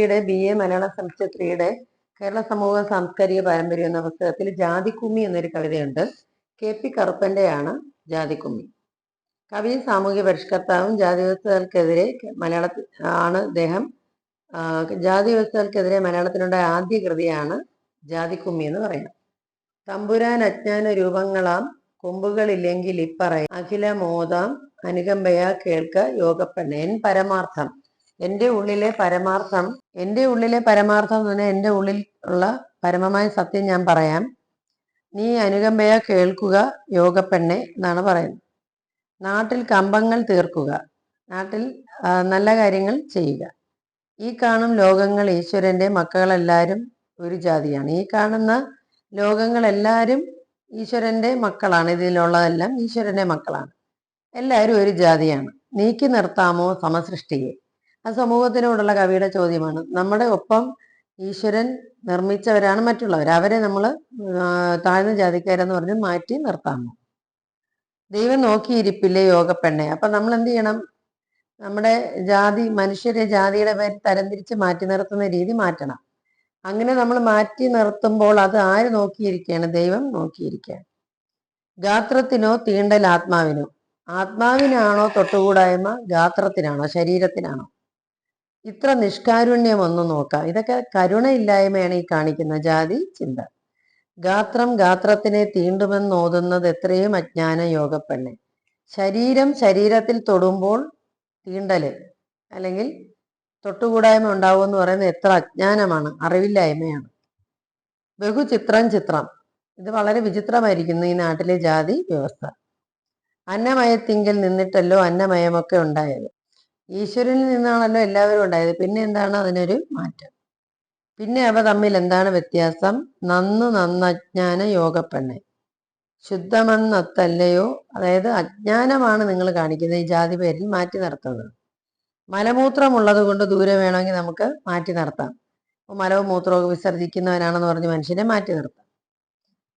യുടെ B A Malayalam semester Kerala സമൂഹ സാംസ്കാരിക പാരമ്പര്യം എന്ന പുസ്തകത്തിൽ ജാതിക്കുമ്മി എന്നൊരു കവിതയുണ്ട്. കെ പി കറുപ്പന്റെയാണ് ജാതിക്കുമ്മി. കവി സാമൂഹ്യ പരിഷ്കർത്താവും ജാതി വ്യവസ്ഥകൾക്കെതിരെ മലയാളത്തിൽ ആണ് അദ്ദേഹം ജാതി വ്യവസ്ഥകൾക്കെതിരെ മലയാളത്തിലുണ്ടായ ആദ്യ കൃതിയാണ് ജാതിക്കുമ്മി എന്ന് പറയുന്നത്. തമ്പുരാൻ അജ്ഞാന രൂപങ്ങളാം കൊമ്പുകളില്ലെങ്കിൽ ഇപ്പറയ അഖില മോദാം അനുകമ്പയ കേൾക്ക യോഗപ്പെണ്ണ എൻ പരമാർത്ഥം. എന്റെ ഉള്ളിലെ പരമാർത്ഥം എന്റെ ഉള്ളിലെ പരമാർത്ഥം എന്ന് പറഞ്ഞാൽ എന്റെ ഉള്ളിൽ ഉള്ള പരമമായ സത്യം ഞാൻ പറയാം. നീ അനുകമ്പയ കേൾക്കുക യോഗപ്പെണ്ണെ എന്നാണ് പറയുന്നത്. നാട്ടിൽ കമ്പങ്ങൾ തീർക്കുക നാട്ടിൽ നല്ല കാര്യങ്ങൾ ചെയ്യുക. ഈ കാണും ലോകങ്ങൾ ഈശ്വരന്റെ മക്കളെല്ലാവരും ഒരു ജാതിയാണ്. ഈ കാണുന്ന ലോകങ്ങളെല്ലാവരും ഈശ്വരന്റെ മക്കളാണ്. ഇതിലുള്ളതെല്ലാം ഈശ്വരന്റെ മക്കളാണ്. എല്ലാവരും ഒരു ജാതിയാണ്. നീക്കി നിർത്താമോ സമസൃഷ്ടിയെ? ആ സമൂഹത്തിനോടുള്ള കവിയുടെ ചോദ്യമാണ്. നമ്മുടെ ഒപ്പം ഈശ്വരൻ നിർമ്മിച്ചവരാണ് മറ്റുള്ളവർ. അവരെ നമ്മൾ താഴ്ന്ന ജാതിക്കാരെന്ന് പറഞ്ഞ് മാറ്റി നിർത്താമോ ദൈവം നോക്കിയിരിപ്പില്ലേ യോഗപ്പെണ്ണെ? അപ്പൊ നമ്മൾ എന്ത് ചെയ്യണം? നമ്മുടെ ജാതി മനുഷ്യരെ ജാതിയുടെ പേര് തരംതിരിച്ച് മാറ്റി നിർത്തുന്ന രീതി മാറ്റണം. അങ്ങനെ നമ്മൾ മാറ്റി നിർത്തുമ്പോൾ അത് ആര് നോക്കിയിരിക്കുകയാണ് ദൈവം നോക്കിയിരിക്കുകയാണ് ഗാത്രത്തിനോ തീണ്ടൽ ആത്മാവിനോ? ആത്മാവിനാണോ തൊട്ടുകൂടായ്മ? ഗാത്രത്തിനാണോ? ശരീരത്തിനാണോ? ഇത്ര നിഷ്കാരുണ്യം ഒന്ന് നോക്കാം. ഇതൊക്കെ കരുണയില്ലായ്മയാണ് ഈ കാണിക്കുന്ന ജാതി ചിന്ത. ഗാത്രം ഗാത്രത്തിനെ തീണ്ടുമെന്ന് ഓതുന്നത് എത്രയും അജ്ഞാന യോഗപ്പെണ്ണെ ശരീരം ശരീരത്തിൽ തൊടുമ്പോൾ തീണ്ടൽ അല്ലെങ്കിൽ തൊട്ടുകൂടായ്മ ഉണ്ടാവും എന്ന് പറയുന്നത് എത്ര അജ്ഞാനമാണ് അറിവില്ലായ്മയാണ്. ബഹുചിത്രം ചിത്രം. ഇത് വളരെ വിചിത്രമായിരിക്കുന്നു ഈ നാട്ടിലെ ജാതി വ്യവസ്ഥ. അന്നമയത്തിങ്കിൽ നിന്നിട്ടല്ലോ അന്നമയമൊക്കെ ഉണ്ടായത്. ഈശ്വരനിൽ നിന്നാണല്ലോ എല്ലാവരും ഉണ്ടായത്. പിന്നെ എന്താണ് അതിനൊരു മാറ്റം? പിന്നെ അവ തമ്മിൽ എന്താണ് വ്യത്യാസം? നന്ന് നന്നജ്ഞാന യോഗപ്പെണ്ണെ. ശുദ്ധമെന്നത്തല്ലയോ? അതായത് അജ്ഞാനമാണ് നിങ്ങൾ കാണിക്കുന്നത് ഈ ജാതി പേരിൽ മാറ്റി നിർത്തുന്നത്. മലമൂത്രമുള്ളത് കൊണ്ട് ദൂരെ വേണമെങ്കിൽ നമുക്ക് മാറ്റി നിർത്താം. മലവും മൂത്രവും വിസർജിക്കുന്നവനാണെന്ന് പറഞ്ഞ് മനുഷ്യനെ മാറ്റി നിർത്താം.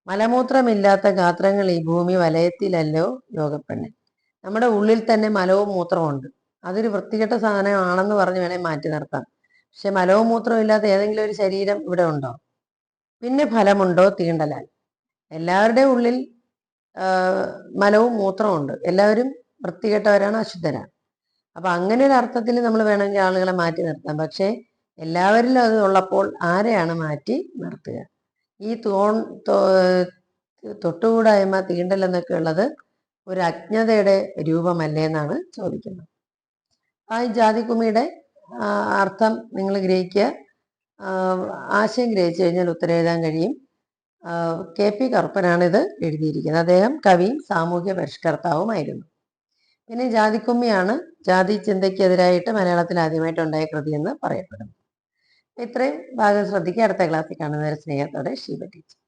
മലമൂത്രമില്ലാത്ത ഗാത്രങ്ങൾ ഈ ഭൂമി വലയത്തിലല്ലോ യോഗപ്പെണ്ണെ. നമ്മുടെ ഉള്ളിൽ തന്നെ മലവും മൂത്രമുണ്ട് അതൊരു വൃത്തികെട്ട സാധനമാണെന്ന് പറഞ്ഞ് വേണേൽ മാറ്റി നിർത്താം. പക്ഷെ മലവും മൂത്രവും ഇല്ലാത്ത ഏതെങ്കിലും ഒരു ശരീരം ഇവിടെ ഉണ്ടോ? പിന്നെ ഫലമുണ്ടോ തീണ്ടലാൽ? എല്ലാവരുടെയും ഉള്ളിൽ മലവും മൂത്രവും ഉണ്ട്. എല്ലാവരും വൃത്തികെട്ടവരാണ് അശുദ്ധരാണ്. അപ്പൊ അങ്ങനെ ഒരു അർത്ഥത്തിൽ നമ്മൾ വേണമെങ്കിൽ ആളുകളെ മാറ്റി നിർത്താം. പക്ഷേ എല്ലാവരിലും അത് ഉള്ളപ്പോൾ ആരെയാണ് മാറ്റി നിർത്തുക? ഈ തോൺ തൊട്ടുകൂടായ്മ തീണ്ടൽ എന്നൊക്കെ ഉള്ളത് ഒരു അജ്ഞതയുടെ രൂപമല്ലേ എന്നാണ് ചോദിക്കുന്നത്. ആ ജാതിക്കുമിയുടെ അർത്ഥം നിങ്ങൾ ഗ്രഹിക്കുക. ആശയം ഗ്രഹിച്ചു കഴിഞ്ഞാൽ ഉത്തരം എഴുതാൻ കഴിയും. കെ പി കറുപ്പനാണ് ഇത് എഴുതിയിരിക്കുന്നത്. അദ്ദേഹം കവിയും സാമൂഹ്യ പരിഷ്കർത്താവുമായിരുന്നു. പിന്നെ ജാതിക്കുമ്മിയാണ് ജാതി ചിന്തയ്ക്കെതിരായിട്ട് മലയാളത്തിൽ ആദ്യമായിട്ട് ഉണ്ടായ കൃതി എന്ന് പറയപ്പെടുന്നു ഇത്രയും ഭാഗം ശ്രദ്ധിക്കുക. അടുത്ത ക്ലാസ്സിൽ കാണുന്നവരെ സ്നേഹത്തോടെ ഷീബ ടീച്ചർ.